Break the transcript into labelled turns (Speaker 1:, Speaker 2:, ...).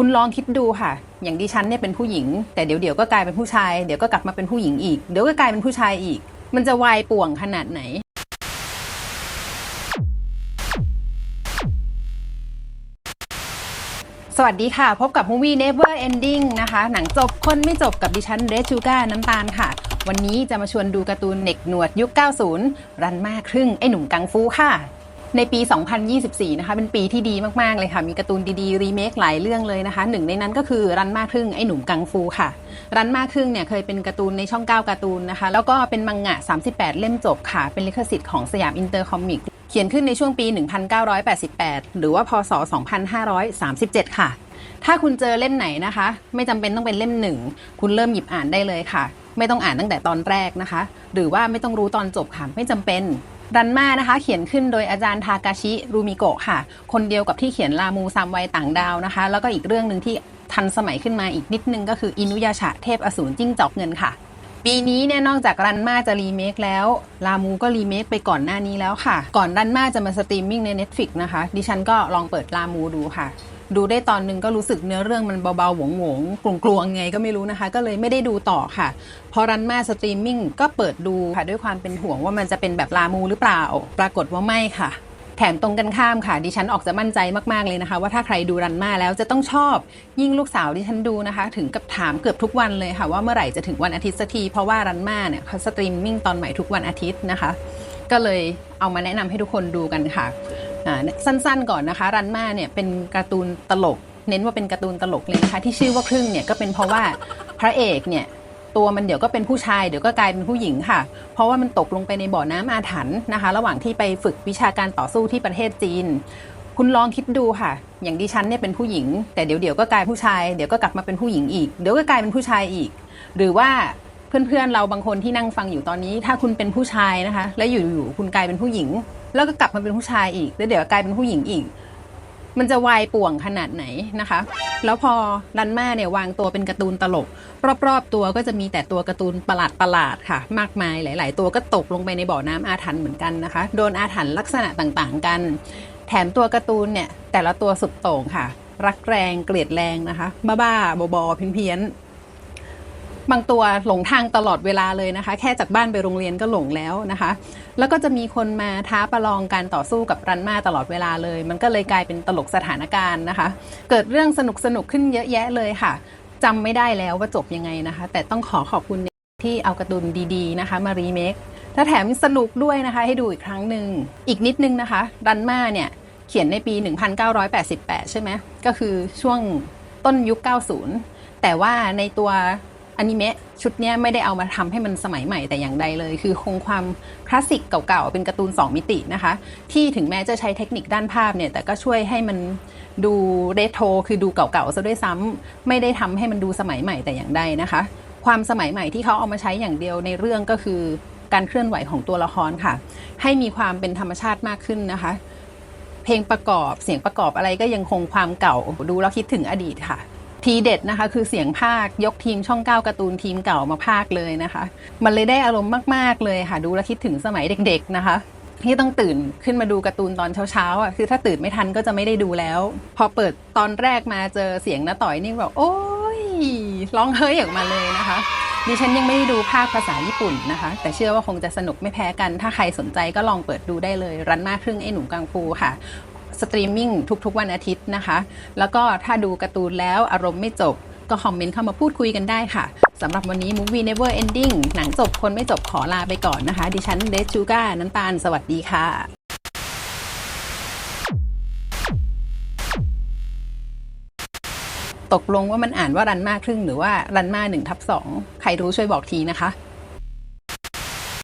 Speaker 1: คุณลองคิดดูค่ะ อย่างดิฉันเนี่ยเป็นผู้หญิง แต่เดี๋ยวเดี๋ยวๆก็กลายเป็นผู้ชาย เดี๋ยวก็กลับมาเป็นผู้หญิงอีก เดี๋ยวก็กลายเป็นผู้ชายอีก มันจะวายป่วงขนาดไหน สวัสดีค่ะ พบกับ Movie Never Ending นะคะ หนังจบคนไม่จบกับดิฉันเรชูก้าน้ำตาลค่ะ วันนี้จะมาชวนดูการ์ตูนเน็กหนวดยุค 90 รันมากครึ่งไอ้หนุ่มกังฟูค่ะ ในปี 2024 นะคะ เป็นปีที่ดีมาก ๆ เลยค่ะ มีการ์ตูนดีๆ รีเมคหลายเรื่องเลยนะคะ หนึ่งในนั้นก็คือรันมากครึ่งไอ้หนุ่มกังฟูค่ะ รันมากครึ่งเนี่ยเคยเป็นการ์ตูนในช่อง 9 การ์ตูนนะคะ แล้วก็เป็นมังงะ 38 เล่มจบค่ะ เป็นลิขสิทธิ์ของสยามอินเตอร์คอมิก เขียนขึ้นในช่วงปี 1988 หรือว่าพศ 2537 ค่ะ ถ้าคุณเจอเล่มไหนนะคะ ไม่จำเป็นต้องเป็นเล่มหนึ่ง คุณเริ่มหยิบอ่านได้เลยค่ะ ไม่ต้องอ่านตั้งแต่ตอนแรกนะคะ หรือว่าไม่ต้องรู้ตอนจบค่ะ ไม่จำเป็น รันมานะคะ เขียนขึ้นโดยอาจารย์ทากาชิรูมิโกะค่ะ คนเดียวกับที่เขียนลามูซามไวต่างดาวนะคะ แล้วก็อีกเรื่องหนึ่งที่ทันสมัยขึ้นมาอีกนิดนึงก็คืออินุยาชะเทพอสูรจิ้งจอกเงินค่ะ ปีนี้เนี่ยนอกจากรันมาจะรีเมคแล้วลามูก็รีเมคไปก่อนหน้านี้แล้วค่ะ ก่อนรันมาจะมาสตรีมมิ่งใน Netflix นะคะ ดิฉันก็ลองเปิดลามูดูค่ะ ดูได้ตอนหนึงก็รู้สึกเนื้อเรื่องมันเบาๆหวงหวงๆกลวงๆไงก็ไม่รู้นะคะ ก็เลยไม่ได้ดูต่อค่ะ พอรันมาสตรีมมิ่งก็เปิดดูค่ะด้วยความเป็นห่วงว่ามันจะเป็นแบบลามูหรือเปล่า ปรากฏว่าไม่ค่ะแถมตรงกันข้ามค่ะ ดิฉันออกจะมั่นใจมาก ๆ เลยนะคะ ว่าถ้าใครดูรันมาแล้วจะต้องชอบ ยิ่งลูกสาวดิฉันดูนะคะ ถึงกับถามเกือบทุกวันเลยค่ะ ว่าเมื่อไหร่จะถึงวันอาทิตย์สักที เพราะว่ารันมาเนี่ยเขาสตรีมมิ่งตอนใหม่ทุกวันอาทิตย์นะคะ ก็เลยเอามาแนะนำให้ทุกคนดูกันค่ะ สั้นๆก่อนนะคะรันมาเนี่ยเป็นการ์ตูนตลก เน้นว่าเป็นการ์ตูนตลกเลยนะคะที่ชื่อว่าครึ่งเนี่ยก็เป็นเพราะว่าพระเอกเนี่ยตัวมันเดี๋ยวก็เป็นผู้ชายเดี๋ยวก็กลายเป็นผู้หญิงค่ะ เพราะว่ามันตกลงไปในบ่อน้ำอาถรรพ์นะคะ ระหว่างที่ไปฝึกวิชาการต่อสู้ที่ประเทศจีน คุณลองคิดดูค่ะ อย่างดิฉันเนี่ยเป็นผู้หญิง แต่เดี๋ยวเดี๋ยวๆก็กลายผู้ชายเดี๋ยวก็กลับมาเป็นผู้หญิงอีก เดี๋ยวก็กลายเป็นผู้ชายอีก หรือว่าเพื่อนๆเราบางคนที่นั่งฟังอยู่ตอนนี้ ถ้าคุณเป็นผู้ชายนะคะ แล้วอยู่ๆคุณกลายเป็นผู้หญิง แล้วก็กลับมาเป็นผู้ชายอีกแล้วเดี๋ยวกลายเป็นผู้หญิงอีก มันจะวายป่วงขนาดไหนนะคะ แล้วพอรันมาเนี่ยวางตัวเป็นการ์ตูนตลก รอบๆตัวก็จะมีแต่ตัวการ์ตูนประหลาดๆค่ะ มากมายหลาย ๆ ตัวก็ตกลงไปในบ่อน้ำอาถรรพ์เหมือนกันนะคะ โดนอาถรรพ์ลักษณะต่างๆ กัน แถมตัวการ์ตูนเนี่ยแต่ละตัวสุดโต่งค่ะ รักแรงเกลียดแรงนะคะบ้าๆบอๆเพี้ยนๆ บางตัวหลงทางตลอดเวลาเลยนะคะ แค่จากบ้านไปโรงเรียนก็หลงแล้วนะคะ แล้วก็จะมีคนมาท้าประลองการต่อสู้กับรันมาตลอดเวลาเลย มันก็เลยกลายเป็นตลกสถานการณ์นะคะ เกิดเรื่องสนุกสนุกขึ้นเยอะแยะเลยค่ะจำไม่ได้แล้วว่าจบยังไงนะคะ แต่ต้องขอขอบคุณที่เอาการ์ตูนดีๆนะคะ มารีเมคและแถมสนุกด้วยนะคะ ให้ดูอีกครั้งหนึ่งอีกนิดนึงนะคะรันมาเนี่ยเขียนในปี 1988 ใช่ไหมก็คือช่วงต้นยุค 90 แต่ว่าในตัว อนิเมะชุดนี้ไม่ได้เอามาทำให้มันสมัยใหม่แต่อย่างใดเลย คือคงความคลาสสิกเก่าๆ เป็นการ์ตูน 2 มิตินะคะ ที่ถึงแม้จะใช้เทคนิคด้านภาพเนี่ย แต่ก็ช่วยให้มันดูเรโทรคือดูเก่าๆซะด้วยซ้ำไม่ได้ทำให้มันดูสมัยใหม่แต่อย่างใดนะคะ ความสมัยใหม่ที่เขาเอามาใช้อย่างเดียวในเรื่องก็คือการเคลื่อนไหวของตัวละครค่ะ ให้มีความเป็นธรรมชาติมากขึ้นนะคะ เพลงประกอบเสียงประกอบอะไรก็ยังคงความเก่าดูแล้วคิดถึงอดีตค่ะ ทีเด็ดนะคะ คือเสียงภาคยกทีมช่องเก้าการ์ตูนทีมเก่ามาภาคเลยนะคะ มันเลยได้อารมณ์มาก ๆ เลยค่ะ ดูแล้วคิดถึงสมัยเด็ก ๆ นะคะที่ต้องตื่นขึ้นมาดูการ์ตูนตอนเช้าๆอะคือถ้าตื่นไม่ทันก็จะไม่ได้ดูแล้ว พอเปิดตอนแรกมาเจอเสียงน้าต่อยนี่แบบโอ้ยร้องเฮ้ยออกมาเลยนะคะดิฉันยังไม่ได้ดูภาคภาษาญี่ปุ่นนะคะ แต่เชื่อว่าคงจะสนุกไม่แพ้กัน ถ้าใครสนใจก็ลองเปิดดูได้เลย รันมากครึ่งไอ้หนูกังฟูค่ะ สตรีมมิ่งทุกๆ วันอาทิตย์นะคะ แล้วก็ถ้าดูการ์ตูนแล้วอารมณ์ไม่จบ ก็คอมเมนต์เข้ามาพูดคุยกันได้ค่ะสำหรับวันนี้ Movie Never Ending หนังจบคนไม่จบขอลาไปก่อนนะคะ ดิฉันเดชูก้าน้ำตาล สวัสดีค่ะตกลงว่ามันอ่านว่ารันมาครึ่งหรือว่ารันมาหนึ่งทับสองใครรู้ช่วยบอกทีนะคะ